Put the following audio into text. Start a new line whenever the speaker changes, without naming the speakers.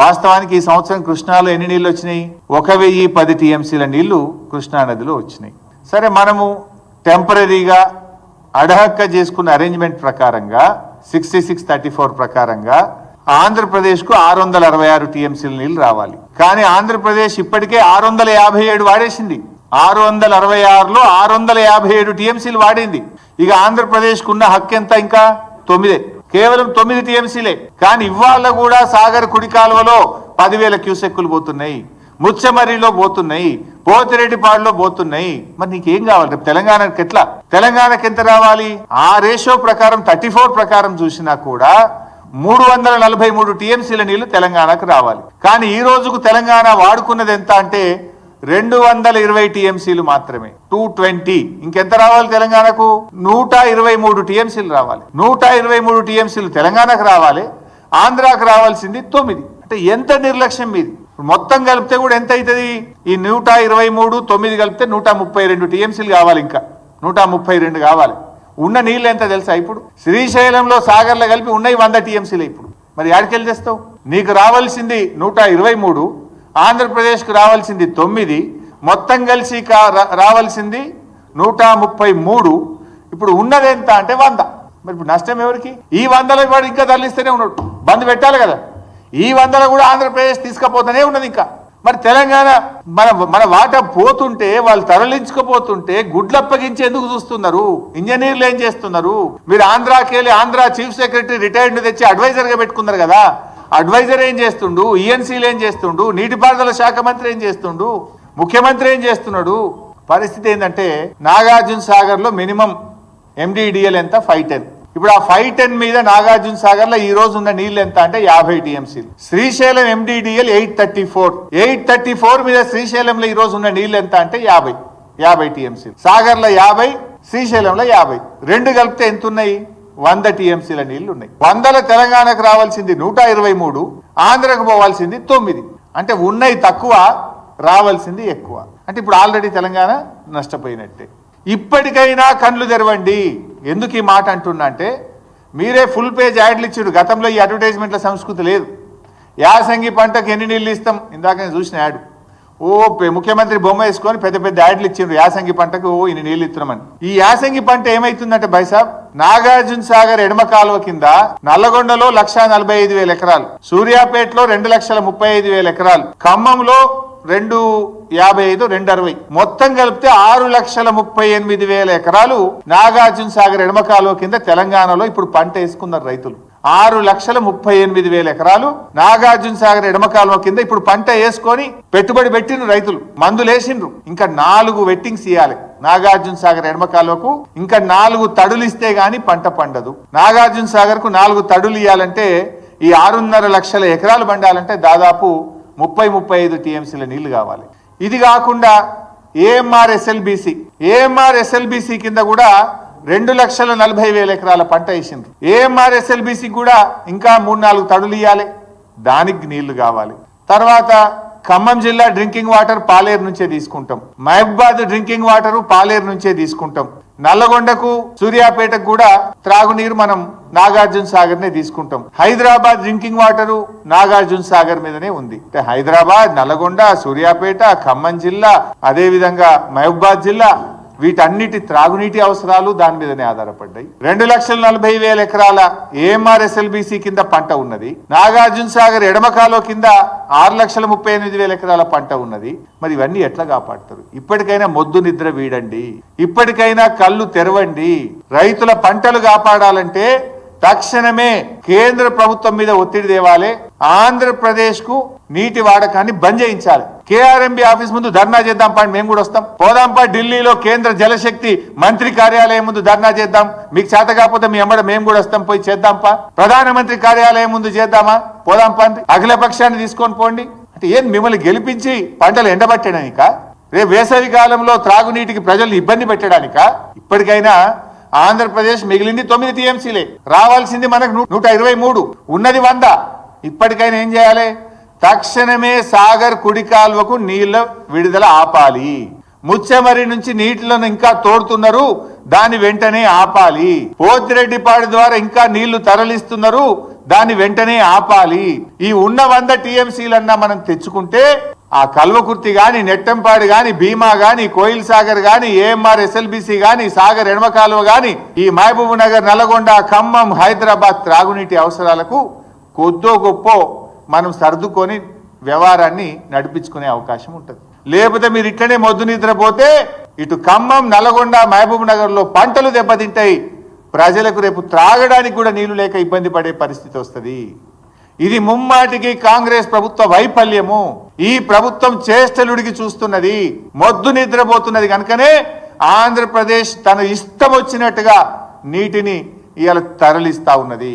వాస్తవానికి ఈ సంవత్సరం కృష్ణాలో ఎన్ని నీళ్ళు వచ్చినాయి? ఒక వెయ్యి పది టీఎంసీల నీళ్ళు కృష్ణా నదిలో వచ్చినాయి. సరే మనము టెంపరీగా అడహక్క చేసుకున్న అరేంజ్మెంట్ ప్రకారంగా సిక్స్టీ సిక్స్ థర్టీ ఫోర్ ప్రకారంగా ఆంధ్రప్రదేశ్కు ఆరు వందల అరవై ఆరు టీఎంసీల నీళ్ళు రావాలి. కానీ ఆంధ్రప్రదేశ్ ఇప్పటికే ఆరు వందల యాభై ఏడు వాడేసింది. ఆరు వందల అరవై ఆరులో ఆరు వందల యాభై ఏడు టీఎంసీలు వాడింది. ఇక ఆంధ్రప్రదేశ్కు ఉన్న హక్కు ఎంత ఇంకా? తొమ్మిదే. కేవలం తొమ్మిది టీఎంసీలే. కానీ ఇవాళ కూడా సాగర్ కుడి కాలువలో పదివేల క్యూసెక్కులు పోతున్నాయి. ముచ్చమరిలో పోతున్నాయి. పోతిరెడ్డిపాడులో పోతున్నాయి. మరి నీకేం కావాలి? రేపు తెలంగాణకి ఎట్లా? తెలంగాణకి ఎంత రావాలి? ఆ రేషియో ప్రకారం థర్టీ ఫోర్ ప్రకారం చూసినా కూడా మూడు వందల నలభై మూడు టీఎంసీల నీళ్ళు తెలంగాణకు రావాలి. కానీ ఈ రోజుకు తెలంగాణ వాడుకున్నది ఎంత అంటే రెండు వందల ఇరవై టీఎంసీలు మాత్రమే. Two twenty. ఇంకెంత రావాలి తెలంగాణకు? నూట ఇరవై మూడు టీఎంసీలు రావాలి. నూట ఇరవై మూడు టీఎంసీలు తెలంగాణకు రావాలి. ఆంధ్రాకు రావాల్సింది తొమ్మిది. అంటే ఎంత నిర్లక్ష్యం మీది? మొత్తం కలిపితే కూడా ఎంత అవుతుంది? ఈ నూట ఇరవై మూడు తొమ్మిది కలిపితే నూట ముప్పై రెండు టీఎంసీలు కావాలి ఇంకా. నూట ముప్పై రెండు కావాలి. ఉన్న నీళ్ళు ఎంత తెలుసా ఇప్పుడు? శ్రీశైలంలో సాగర్లో కలిపి ఉన్నాయి వంద టీఎంసీలు ఇప్పుడు. మరి యాడికెళ్ళి తెస్తావు? నీకు రావాల్సింది నూట ఇరవై మూడు ఆంధ్రప్రదేశ్కు రావాల్సింది తొమ్మిది మొత్తం కలిసి కా- రా- రావాల్సింది నూట ముప్పై మూడు. ఇప్పుడు ఉన్నది ఎంత అంటే వంద. మరి ఇప్పుడు నష్టం ఎవరికి? ఈ వందల వాడు ఇంకా తరలిస్తూనే ఉన్నాడు. బంద్ పెట్టాలి కదా. ఈ వందల కూడా ఆంధ్రప్రదేశ్ తీసుకుపోతూనే ఉన్నది ఇంకా. మరి తెలంగాణ మన మన వాట పోతుంటే వాళ్ళు తరలించుకుపోతుంటే గుడ్లప్పగించి ఎందుకు చూస్తున్నారు. ఇంజనీర్లు ఏం చేస్తున్నారు? మీరు ఆంధ్రాకి వెళ్ళి ఆంధ్ర చీఫ్ సెక్రటరీ రిటైర్డ్ తెచ్చి అడ్వైజర్గా పెట్టుకున్నారు కదా. అడ్వైజర్ ఏం చేస్తుండు? ఈఎన్సీలు ఏం చేస్తుండు? నీటిపారుదల శాఖ మంత్రి ఏం చేస్తుండు? ముఖ్యమంత్రి ఏం చేస్తున్నాడు? పరిస్థితి ఏంటంటే నాగార్జున సాగర్లో మినిమం ఎండిడిఎల్ ఎంత? ఫైవ్ టెన్ ఇప్పుడు ఆ ఫైవ్ టెన్ మీద నాగార్జున సాగర్లో ఈ రోజు ఉన్న నీళ్ళు ఎంత అంటే యాభై టీఎంసీలు Srisailam MDDL eight thirty four eight thirty four మీద శ్రీశైలంలో ఈ రోజు ఉన్న నీళ్ళు ఎంత అంటే యాభై. యాభై టీఎంసీలు సాగర్లో. యాభై శ్రీశైలంలో యాభై. రెండు కలిపితే ఎంత ఉన్నాయి? వంద టీఎంసీల నీళ్ళు ఉన్నాయి వందల తెలంగాణకు రావాల్సింది నూట ఇరవై మూడు ఆంధ్రకు పోవాల్సింది తొమ్మిది. అంటే ఉన్నాయి తక్కువ రావాల్సింది ఎక్కువ. అంటే ఇప్పుడు ఆల్రెడీ తెలంగాణ నష్టపోయినట్టే. ఇప్పటికైనా కళ్ళు తెరవండి. ఎందుకు ఈ మాట అంటున్నా అంటే మీరే ఫుల్ పేజ్ యాడ్లు ఇచ్చారు గతంలో ఈ అడ్వర్టైజ్మెంట్ల సంస్కృతి లేదు. యాసంగి పంటకు ఎన్ని నీళ్ళు ఇస్తాం? ఇందాక నేను చూసిన యాడ్. ఓ ముఖ్యమంత్రి బొమ్మ వేసుకొని పెద్ద పెద్ద యాడ్లు ఇచ్చిండ్రు. యాసంగి పంటకు ఓ ఇన్ని నీళ్ళు ఇస్తున్నామని ఈ యాసంగి పంట ఏమైతుందంటే బైసాబ్ నాగార్జున సాగర్ ఎడమ కాలువ కింద నల్లగొండలో లక్ష నలభై ఐదు వేల ఎకరాలు సూర్యాపేటలో రెండు లక్షల ముప్పై ఐదు వేల ఎకరాలు ఖమ్మంలో రెండు యాభై ఐదు రెండు అరవై. మొత్తం కలిపితే ఆరు లక్షల ముప్పై ఎనిమిది వేల ఎకరాలు నాగార్జున సాగర్ ఎడమ కాలువ కింద తెలంగాణలో ఇప్పుడు పంట వేసుకున్నారు రైతులు. ఆరు లక్షల ముప్పై ఎనిమిది వేల ఎకరాలు నాగార్జున సాగర్ ఎడమ కాలువ కింద ఇప్పుడు పంట వేసుకొని పెట్టుబడి పెట్టిండ్రు రైతులు. మందులు వేసిండ్రు ఇంకా నాలుగు వెట్టింగ్స్ ఇవ్వాలి నాగార్జున సాగర్ ఎడమ కాలువకు ఇంకా నాలుగు తడులు ఇస్తే గాని పంట పండదు. నాగార్జున సాగర్కు నాలుగు తడులు ఇవ్వాలంటే ఈ ఆరున్నర లక్షల ఎకరాలు పండాలంటే దాదాపు ముప్పై ముప్పై ఐదు టీఎంసీల నీళ్ళు కావాలి. ఇది కాకుండా ఏఎంఆర్ ఎస్ఎల్బిసి. ఏఎంఆర్ ఎస్ఎల్బిసి కింద కూడా రెండు లక్షల నలభై వేల ఎకరాల పంట వేసిండ్రు. ఏఎంఆర్ఎస్ఎల్బిసి కూడా ఇంకా మూడు నాలుగు తడులు ఇవ్వాలి దానికి నీళ్ళు కావాలి. తర్వాత ఖమ్మం జిల్లా డ్రింకింగ్ వాటర్ పాలేరు నుంచే తీసుకుంటాం. మహబూబాద్ డ్రింకింగ్ వాటర్ పాలేరు నుంచే తీసుకుంటాం. నల్లగొండకు సూర్యాపేటకు కూడా త్రాగునీరు మనం నాగార్జున సాగర్ నే తీసుకుంటాం. హైదరాబాద్ డ్రింకింగ్ వాటర్ నాగార్జున సాగర్ మీదనే ఉంది. అంటే హైదరాబాద్ నల్లగొండ సూర్యాపేట ఖమ్మం జిల్లా అదే విధంగా మహబూబాద్ జిల్లా వీటన్నిటి త్రాగునీటి అవసరాలు దాని మీదనే ఆధారపడ్డాయి. రెండు లక్షల నలభై వేల ఎకరాల ఏఎంఆర్ఎస్ఎల్బిసి కింద పంట ఉన్నది. నాగార్జున సాగర్ ఎడమకాలో కింద ఆరు లక్షల ముప్పై ఎనిమిది వేల ఎకరాల పంట ఉన్నది. మరి ఇవన్నీ ఎట్లా కాపాడతారు? ఇప్పటికైనా మొద్దు నిద్ర వీడండి. ఇప్పటికైనా కళ్ళు తెరవండి. రైతుల పంటలు కాపాడాలంటే తక్షణమే కేంద్ర ప్రభుత్వం మీద ఒత్తిడి తేవాలి. ఆంధ్రప్రదేశ్కు నీటి వాడకాన్ని బంద్ చేయించాలి. కేఆర్ఎంబి ఆఫీస్ ముందు ధర్నా చేద్దాం పా మేము కూడా వస్తాం. పోదాంపా ఢిల్లీలో కేంద్ర జలశక్తి మంత్రి కార్యాలయం ముందు ధర్నా చేద్దాం. మీకు చేత కాకపోతే మీ అమ్మడ మేము కూడా వస్తాం పోయి చేద్దాంపా ప్రధానమంత్రి కార్యాలయం ముందు చేద్దామా? పోదాం అండి అఖిల పక్షాన్ని తీసుకొని పోండి. అంటే ఏం మిమ్మల్ని గెలిపించి పంటలు ఎండబట్టడానిక? రేపు వేసవి కాలంలో త్రాగునీటికి ప్రజల్ని ఇబ్బంది పెట్టడానిక? ఇప్పటికైనా ఆంధ్రప్రదేశ్ మిగిలింది తొమ్మిది టీఎంసీలే. రావాల్సింది మనకు నూట ఇరవై మూడు. ఉన్నది వంద. ఇప్పటికైనా ఏం చేయాలి? తక్షణమే సాగర్ కుడి కాల్వకు నీళ్ళ విడుదల ఆపాలి. ముచ్చెమరి నుంచి నీటిలను ఇంకా తోడుతున్నారు దాని వెంటనే ఆపాలి. పోతిరెడ్డిపాడు ద్వారా ఇంకా నీళ్ళు తరలిస్తున్నారు దాన్ని వెంటనే ఆపాలి. ఈ ఉన్న వంద టీఎంసీలన్నా మనం తెచ్చుకుంటే ఆ కల్వకుర్తి గాని నెట్టంపాడు గాని భీమా గాని కోయిల్ సాగర్ గాని ఏఎంఆర్ ఎస్ఎల్బిసి గాని సాగర్ ఎడమ కాలువ గాని ఈ మహబూబ్ నగర్ నల్గొండ ఖమ్మం హైదరాబాద్ త్రాగునీటి అవసరాలకు కొద్దో గొప్ప మనం సర్దుకొని వ్యవహారాన్ని నడిపించుకునే అవకాశం ఉంటుంది. లేకపోతే మీరు ఇట్లనే మొద్దు నిద్రపోతే ఇటు ఖమ్మం నల్గొండ మహబూబ్ నగర్లో పంటలు దెబ్బతింటాయి. ప్రజలకు రేపు త్రాగడానికి కూడా నీళ్ళు లేక ఇబ్బంది పడే పరిస్థితి వస్తుంది. ఇది ముమ్మాటికి కాంగ్రెస్ ప్రభుత్వ వైఫల్యము. ఈ ప్రభుత్వం చేష్టలుడికి చూస్తున్నది మొద్దు నిద్రపోతున్నది కనుకనే ఆంధ్రప్రదేశ్ తన ఇష్టం వచ్చినట్టుగా నీటిని ఇవాళ తరలిస్తా ఉన్నది.